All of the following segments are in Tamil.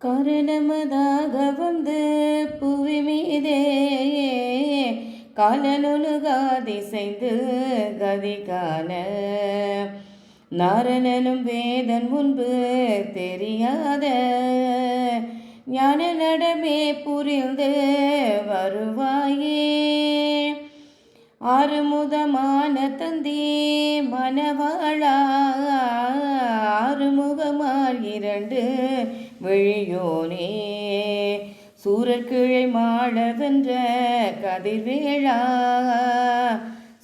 காரணமதாக வந்து புவி மீதே காலனுகாதிசைந்து கதி காண நாரணனும் வேதன் முன்பு தெரியாத ஞான நடமே புரிந்து வருவாயே. ஆறுமுகமான தந்தி மனவாழா ஆறுமுகமார் இரண்டு விழியோனே. சூரக்கிழை மாளவென்ற கதிர்வேளா.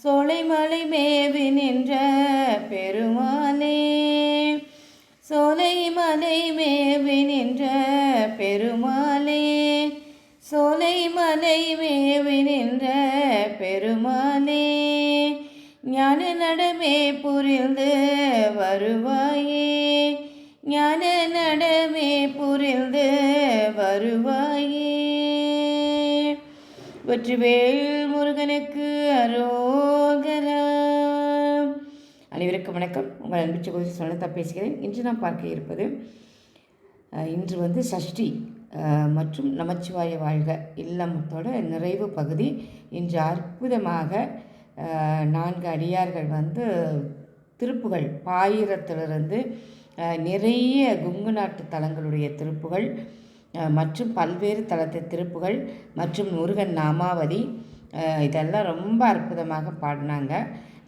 சோலைமலை மேவி நின்ற பெருமானே. சோலைமலை மேவி நின்ற பெருமாளே சோலைமலை மேவி நின்ற பெருமானே. ஞான நடமே புரிந்து வருவாயே. வருவாயே வெற்றிவேல் முருகனுக்கு அரோகரா. அனைவருக்கும் வணக்கம். உங்கள் அன்பிச்சு கோயில் சொன்னதா பேசுகிறேன். இன்று நான் பார்க்க இருப்பது இன்று வந்து சஷ்டி மற்றும் நமச்சிவாய வாழ்க இல்லமத்தோட நிறைவு பகுதி. இன்று அற்புதமாக நான்கு அடியார்கள் வந்து திருப்புகள் பாயிரத்திலிருந்து நிறைய குங்கு நாட்டு தலங்களுடைய திருப்புகள் மற்றும் பல்வேறு தளத்து திருப்புகள் மற்றும் முருகன் நாமாவதி இதெல்லாம் ரொம்ப அற்புதமாக பாடினாங்க.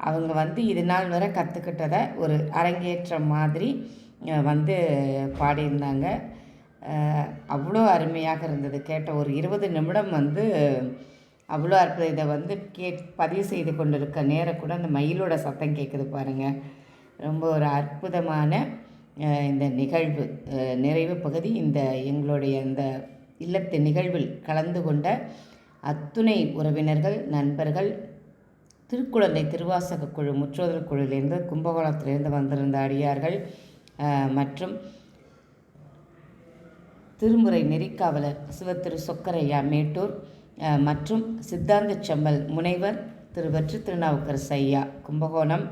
அவங்க வந்து இது நாள் வரை கற்றுக்கிட்டதை ஒரு அரங்கேற்றம் மாதிரி வந்து பாடியிருந்தாங்க. அவ்வளோ அருமையாக இருந்தது. கேட்ட ஒரு இருபது நிமிடம் வந்து அவ்வளோ அற்புதம். இதை வந்து கே பதிவு செய்து கொண்டிருக்க நேரம் கூட அந்த மயிலோட சத்தம் கேட்குது பாருங்கள் ரொம்ப ஒரு அற்புதமான இந்த நிகழ்வு நிறைவு பகுதி இந்த எங்களுடைய இந்த இல்லத்து நிகழ்வில் கலந்து கொண்ட அத்துணை உறவினர்கள் நண்பர்கள் திருக்குழந்தை திருவாசக குழு முற்றோதல் குழுவிலேருந்து கும்பகோணத்திலிருந்து வந்திருந்த அடியார்கள் மற்றும் திருமுறை நெறிக்காவலர் சிவத்திரு சொக்கரையா மேட்டூர் மற்றும் சித்தாந்த செம்மல் முனைவர் திரு வெற்றி திருநாவுக்கரசு ஐயா கும்பகோணம்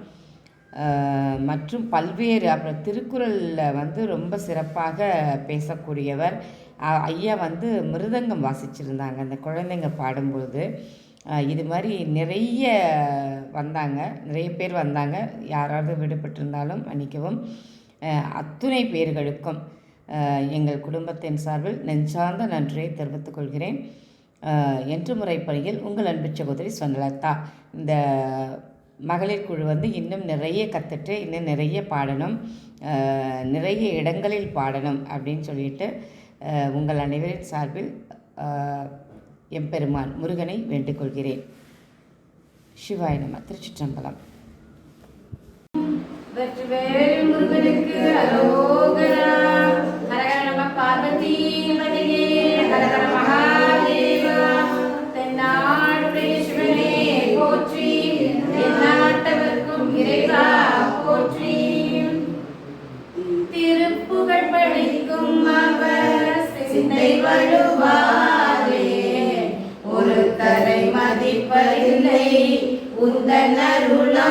மற்றும் பல்வேறு அப்புறம் திருக்குறளில் வந்து ரொம்ப சிறப்பாக பேசக்கூடியவர் ஐயா வந்து மிருதங்கம் வாசிச்சிருந்தாங்க அந்த குழந்தைங்க பாடும்பொழுது. இது மாதிரி நிறைய வந்தாங்க நிறைய பேர் வந்தாங்க. யாராவது விடுபட்டிருந்தாலும் மன்னிக்கவும். அத்துணை பேர்களுக்கும் எங்கள் குடும்பத்தின் சார்பில் நெஞ்சார்ந்த நன்றியை தெரிவித்துக் கொள்கிறேன். என்று முறைப்படியில் உங்கள் அன்பு சகோதரி சொன்னலத்தா இந்த மகளிர் குழு வந்து இன்னும் நிறைய கற்றுட்டு இன்னும் நிறைய பாடணும். நிறைய இடங்களில் பாடணும் அப்படின்னு சொல்லிட்டு உங்கள் அனைவரின் சார்பில் எம்பெருமான் முருகனை வேண்டுகொள்கிறேன். சிவாய நம திருச்சிற்றம்பலம். வெற்றிவேல் முருகனுக்கு அரோகரா. நம பார்வதி மதியே. சிந்தை வழுவாரே ஒரு தரை மதிப்பதில்லை உந்தன் அருளா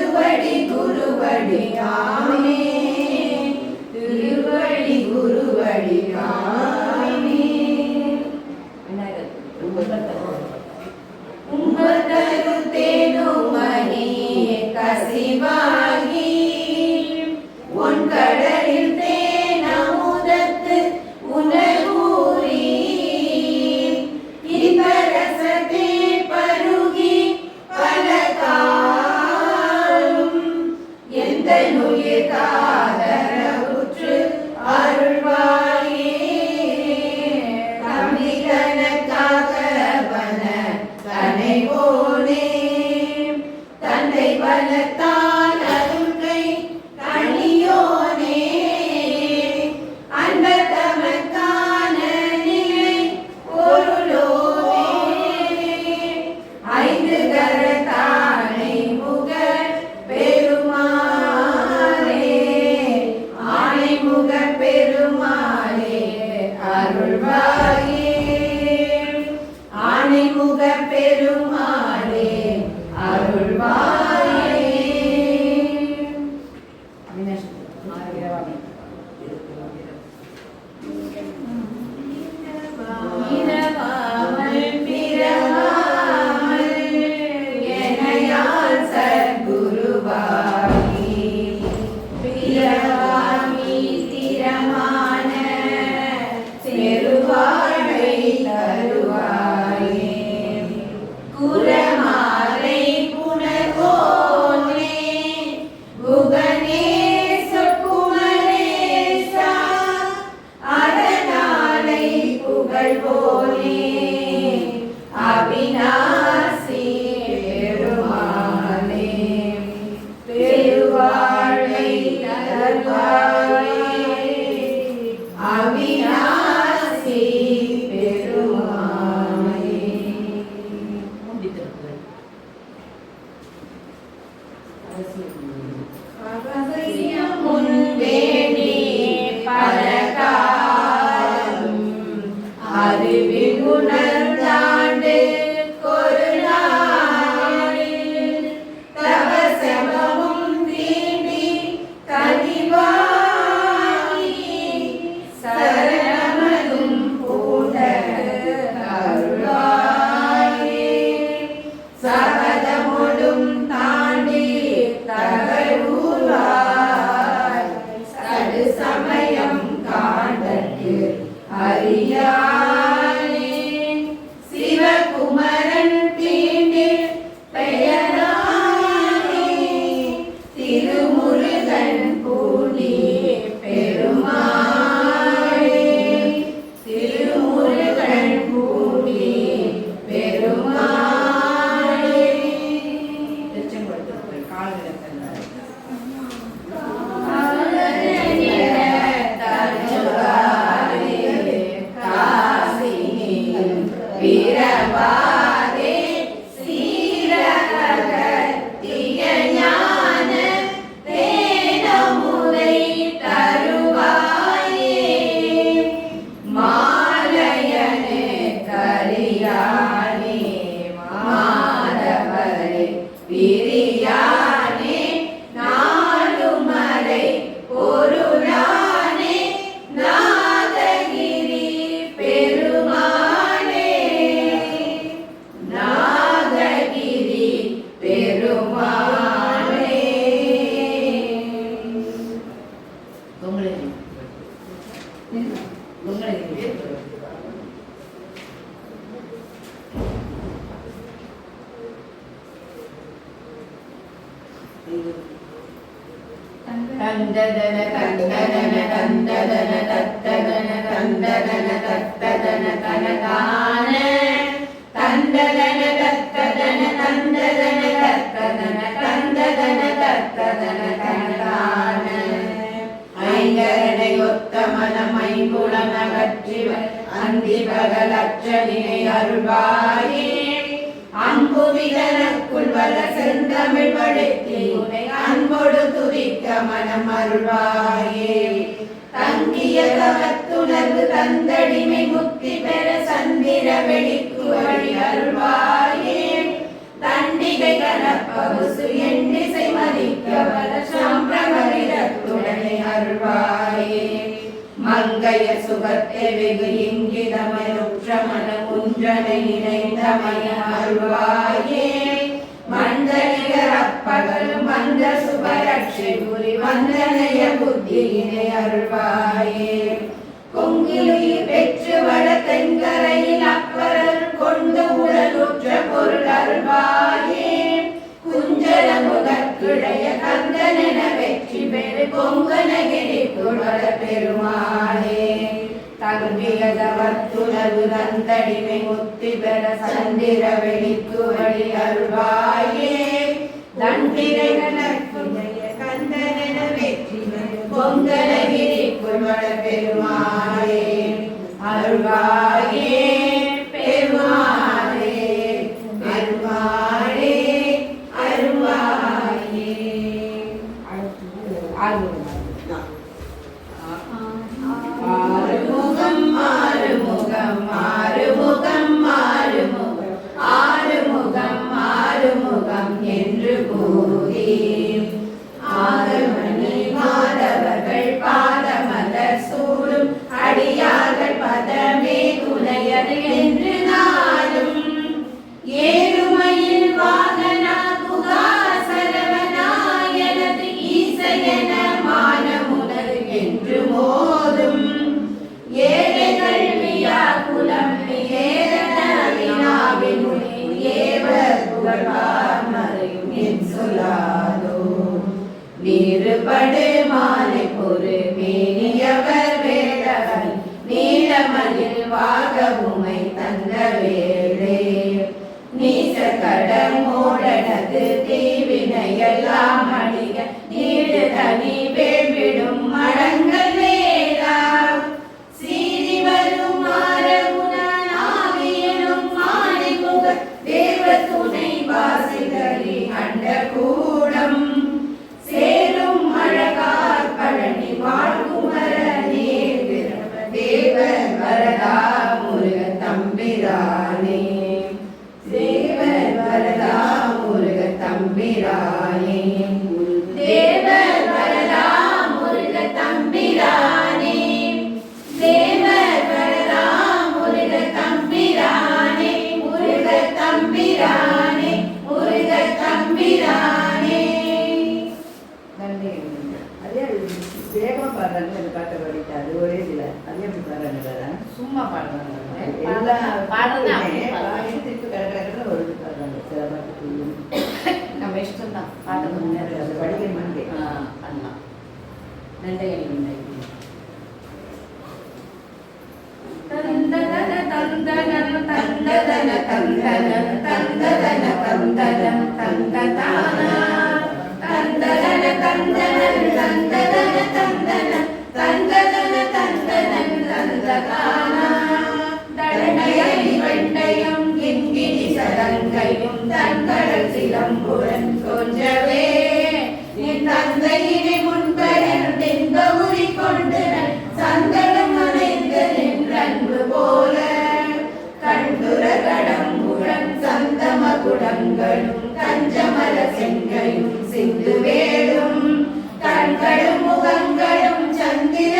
திருவடி குருவடி ஆமே திருவடி குருவடி ஆமே தந்தை வளர்த்தான் ஞான சத்குருவா ரகசியம் e a தந்ததன தத்ததன தந்ததன தத்ததன தந்ததன தத்ததன தனதான ஐங்கரனை ஒத்த மனம் ஐம்புலன் அகற்றிவர் அந்தி பகலற்ற நினை அருள்வாயே அம்புவிதனக்குள் வர செந்தமிழ் படுத்தி அன்போடு துதிக்க மனம் அருள்வாயே. தங்கிய தவத்துணர்வு தந்தடிமை முக்தி பெற சந்திர வெளி தண்டிகை கலப்பகுசு எண்ணிசை மதிக்க சாம்பிரமரிடத்துடனே அருள்வாயே மங்கைய சுகத்தை வெகு இங்கிதமனுற்ற குன்றனை இணைந்தமய அருள்வாயே மண்டலிகர் அப்பகலும் வந்த சுபரட்சி புரி மந்தனைய புத்தியினை அருள்வாயே கொங்கிலுயிர் பெற்று வட தென்கரையில் அப்பரல் கொண்டு உடலுற்ற பொருள் அருள்வாயே. குஞ்சர முதற்கிடைய கந்தனென வெற்றி பெரு கொங்கனகிரி குழல பெருமாளே தகுதியதவத்துணர்வு தந்தடிமை முத்தி பெற சந்திர வெளிக்கு வழி அருள்வாயே கந்தனென வெற்றி பெரு கொங்கனகிரி பெருமாளே அருள்வாயே பெருமா படு மாலை பொறு மேனியவர் வேடவன் நீலமதில் வாகவுமை தந்த வேலே நீச கடமோடனது தீவினையெல்லாம் திருப்பி கட கடன்னு ஒரு இது பாடுறாங்க சில பாட்டுக்கு நம்ம இஷ்டம் தான் பாட்டு கொஞ்ச நேரம் அது படிக்கணுமான்னு கேட்கு. ஆ, பண்ணலாம் நண்டைகள் நண்டை தந்ததன தந்தனம் தந்ததன தந்தனம் தந்ததன தந்தனம் தந்ததானா தந்ததன தந்தனம் தந்ததன தந்தனம் தந்ததன தந்தையும் தன்கடல் சிலம்புடன் கொஞ்சவே என் தந்தையினை முன்பெறன் தென் உரி கொண்டு சந்தனம் அணைந்த நின்றன்பு போல. கண்டுர கடம்புடன் சந்தம குடங்களும் கஞ்சமர செங்கையும் சிந்து வேடும் கண்களும் முகங்களும் சந்திர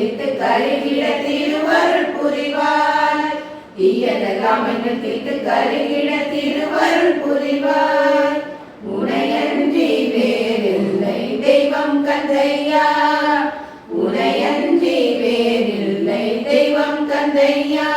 இட்டு கருகிட திருவருள் புரிவாய் தீயதெல்லாம் என்று தீட்டு கருகிட திருவருள் புரிவாய் உனையன்றி வேறில்லை தெய்வம் கந்தையா உனையன்றி வேறில்லை தெய்வம் கந்தையா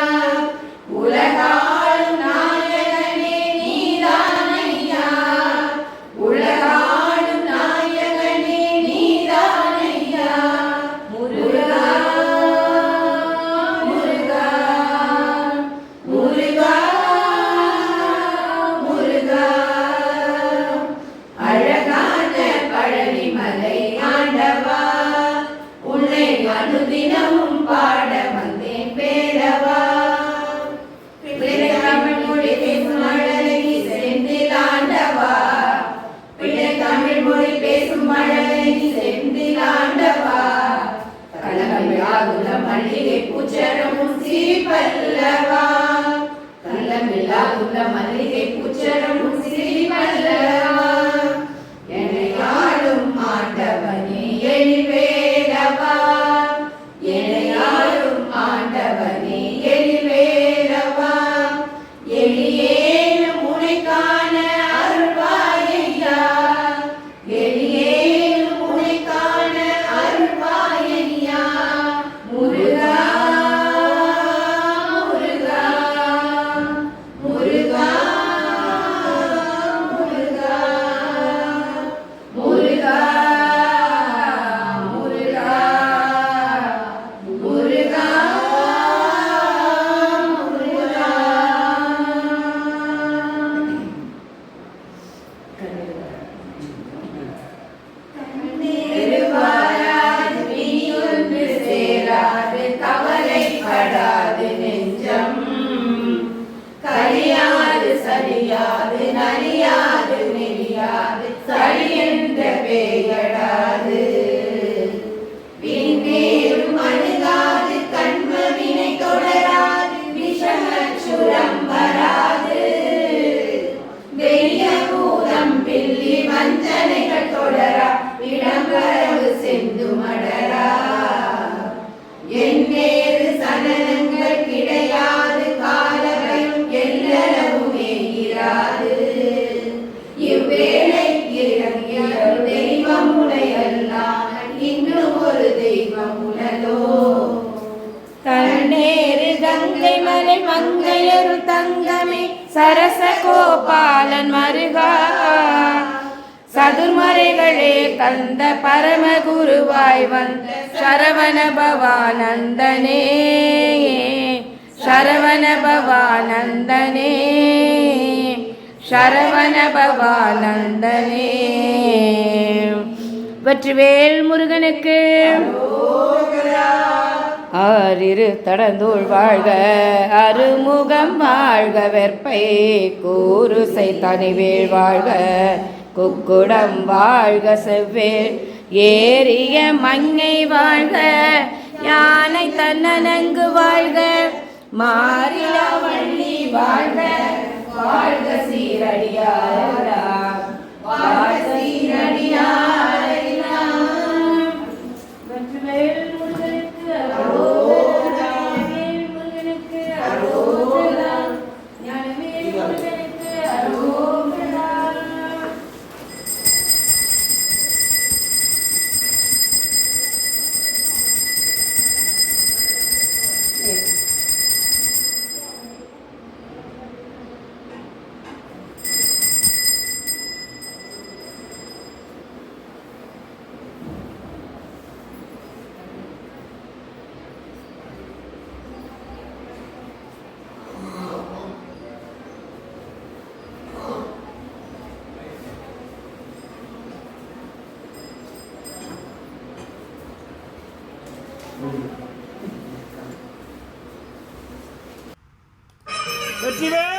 சரச கோபாலன் மருகா சதுர்மறைகளே தந்த பரமகுருவாய் வந்த சரவண பவானந்தனே. சரவண பவானந்தனே. சரவண பவானந்தனே. வெற்றிவேல் முருகனுக்கு. ஆறிரு தடந்தூள் வாழ்க அருமுகம் வாழ்க வெற்பை கூறுசை தனிவேள் வாழ்க குக்குடம் வாழ்க செவ்வேள் ஏறிய மங்கை வாழ்க யானை தன்னனங்கு வாழ்க மாறியா வள்ளி வாழ்க வாழ்க சீரடியாரெல்லாம் Thank you.